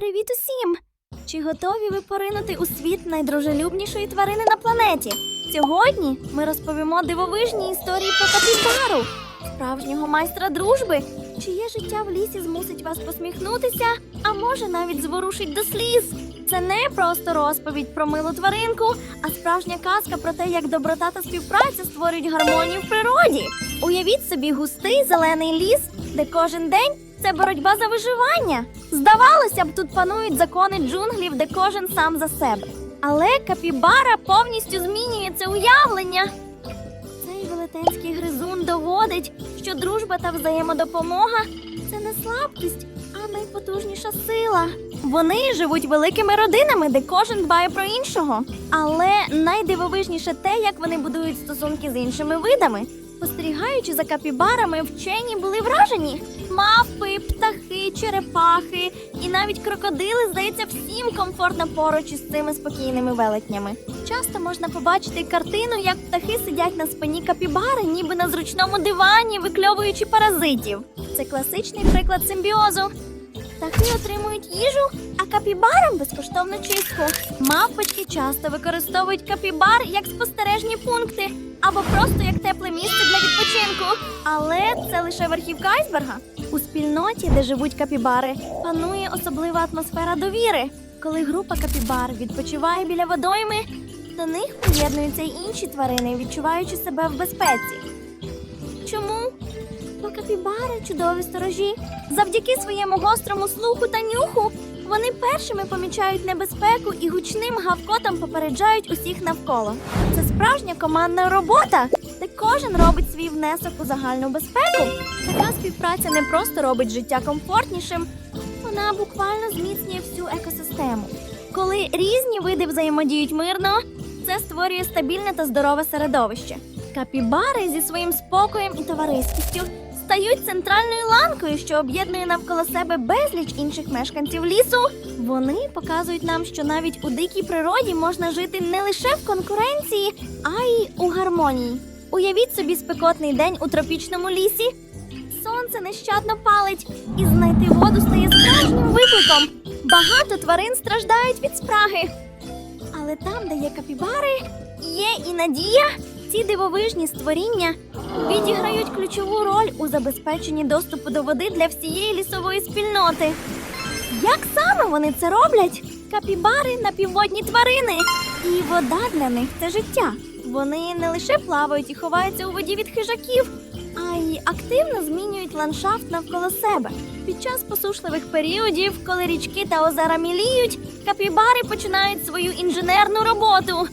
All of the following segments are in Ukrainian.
Привіт усім! Чи готові ви поринути у світ найдружелюбнішої тварини на планеті? Сьогодні ми розповімо дивовижні історії про капібару, справжнього майстра дружби, чиє життя в лісі змусить вас посміхнутися, а може навіть зворушить до сліз. Це не просто розповідь про милу тваринку, а справжня казка про те, як доброта та співпраця створюють гармонію в природі. Уявіть собі густий зелений ліс, де кожен день це боротьба за виживання. Здавалося б, тут панують закони джунглів, де кожен сам за себе. Але капібара повністю змінює це уявлення. Цей велетенський гризун доводить, що дружба та взаємодопомога це не слабкість, а найпотужніша сила. Вони живуть великими родинами, де кожен дбає про іншого. Але найдивовижніше те, як вони будують стосунки з іншими видами. Спостерігаючи за капібарами, вчені були вражені. Мавпи, птахи, черепахи і навіть крокодили, здається, всім комфортно поруч із цими спокійними велетнями. Часто можна побачити картину, як птахи сидять на спині капібари, ніби на зручному дивані, викльовуючи паразитів. Це класичний приклад симбіозу. Птахи отримують їжу, а капібарам безкоштовну чистку. Мавпочки часто використовують капібар як спостережні пункти або просто як тепле місце для відпочинку. Але це лише верхівка айсберга. У спільноті, де живуть капібари, панує особлива атмосфера довіри. Коли група капібар відпочиває біля водойми, до них приєднуються й інші тварини, відчуваючи себе в безпеці. Чому? Капібари чудові сторожі. Завдяки своєму гострому слуху та нюху вони першими помічають небезпеку і гучним гавкотом попереджають усіх навколо. Це справжня командна робота, де кожен робить свій внесок у загальну безпеку. Така співпраця не просто робить життя комфортнішим, вона буквально зміцнює всю екосистему. Коли різні види взаємодіють мирно, це створює стабільне та здорове середовище. Капібари зі своїм спокоєм і товариськістю стають центральною ланкою, що об'єднує навколо себе безліч інших мешканців лісу. Вони показують нам, що навіть у дикій природі можна жити не лише в конкуренції, а й у гармонії. Уявіть собі спекотний день у тропічному лісі. Сонце нещадно палить, і знайти воду стає справжнім викликом. Багато тварин страждають від спраги. Але там, де є капібари, є і надія. Ці дивовижні створіння відіграють ключову роль у забезпеченні доступу до води для всієї лісової спільноти. Як саме вони це роблять? Капібари напівводні тварини, і вода для них це життя. Вони не лише плавають і ховаються у воді від хижаків, а й активно змінюють ландшафт навколо себе. Під час посушливих періодів, коли річки та озера міліють, капібари починають свою інженерну роботу.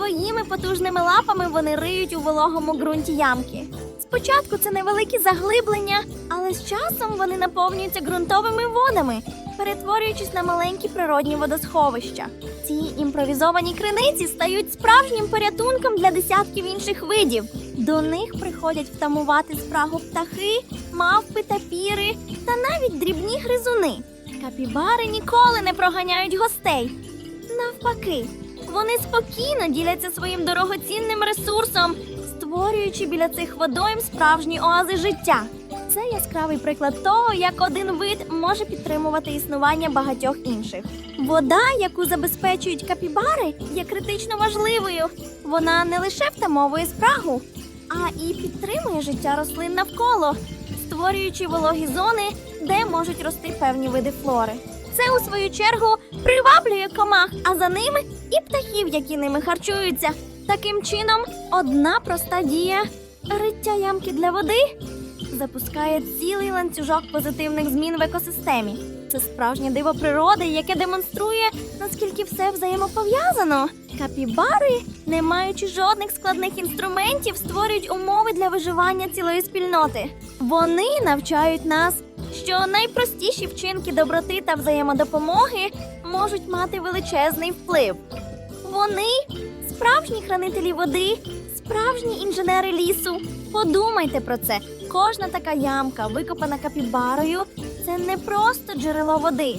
Своїми потужними лапами вони риють у вологому ґрунті ямки. Спочатку це невеликі заглиблення, але з часом вони наповнюються ґрунтовими водами, перетворюючись на маленькі природні водосховища. Ці імпровізовані криниці стають справжнім порятунком для десятків інших видів. До них приходять втамувати спрагу птахи, мавпи та піри та навіть дрібні гризуни. Капібари ніколи не проганяють гостей. Навпаки, вони спокійно діляться своїм дорогоцінним ресурсом, створюючи біля цих водойм справжні оази життя. Це яскравий приклад того, як один вид може підтримувати існування багатьох інших. Вода, яку забезпечують капібари, є критично важливою. Вона не лише втамовує спрагу, а і підтримує життя рослин навколо, створюючи вологі зони, де можуть рости певні види флори. Це, у свою чергу, приваблює комах, а за ними і птахів, які ними харчуються. Таким чином, одна проста дія риття ямки для води запускає цілий ланцюжок позитивних змін в екосистемі. Це справжнє диво природи, яке демонструє, наскільки все взаємопов'язано. Капібари, не маючи жодних складних інструментів, створюють умови для виживання цілої спільноти. Вони навчають нас, що найпростіші вчинки доброти та взаємодопомоги можуть мати величезний вплив. Вони справжні хранителі води, справжні інженери лісу. Подумайте про це. Кожна така ямка, викопана капібарою, це не просто джерело води.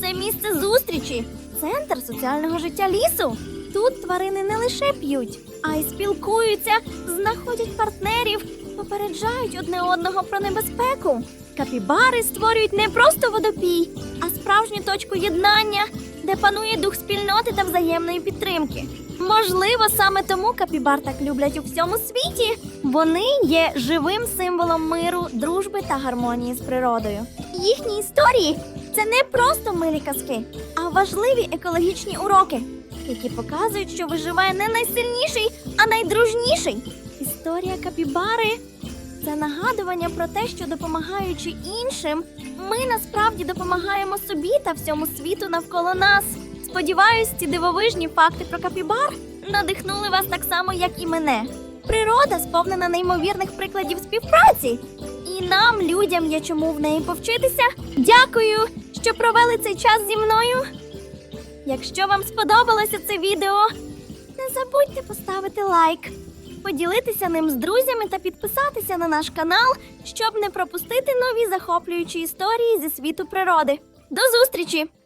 Це місце зустрічі, центр соціального життя лісу. Тут тварини не лише п'ють, а й спілкуються, знаходять партнерів, попереджають одне одного про небезпеку. Капібари створюють не просто водопій, а справжню точку єднання, де панує дух спільноти та взаємної підтримки. Можливо, саме тому капібар так люблять у всьому світі. Вони є живим символом миру, дружби та гармонії з природою. Їхні історії це не просто милі казки, а важливі екологічні уроки, які показують, що виживає не найсильніший, а найдружніший. Історія капібари це нагадування про те, що допомагаючи іншим, ми насправді допомагаємо собі та всьому світу навколо нас. Сподіваюсь, ці дивовижні факти про капібар надихнули вас так само, як і мене. Природа сповнена неймовірних прикладів співпраці, і нам, людям, є чому в неї повчитися. Дякую, що провели цей час зі мною. Якщо вам сподобалося це відео, не забудьте поставити лайк, поділитися ним з друзями та підписатися на наш канал, щоб не пропустити нові захоплюючі історії зі світу природи. До зустрічі!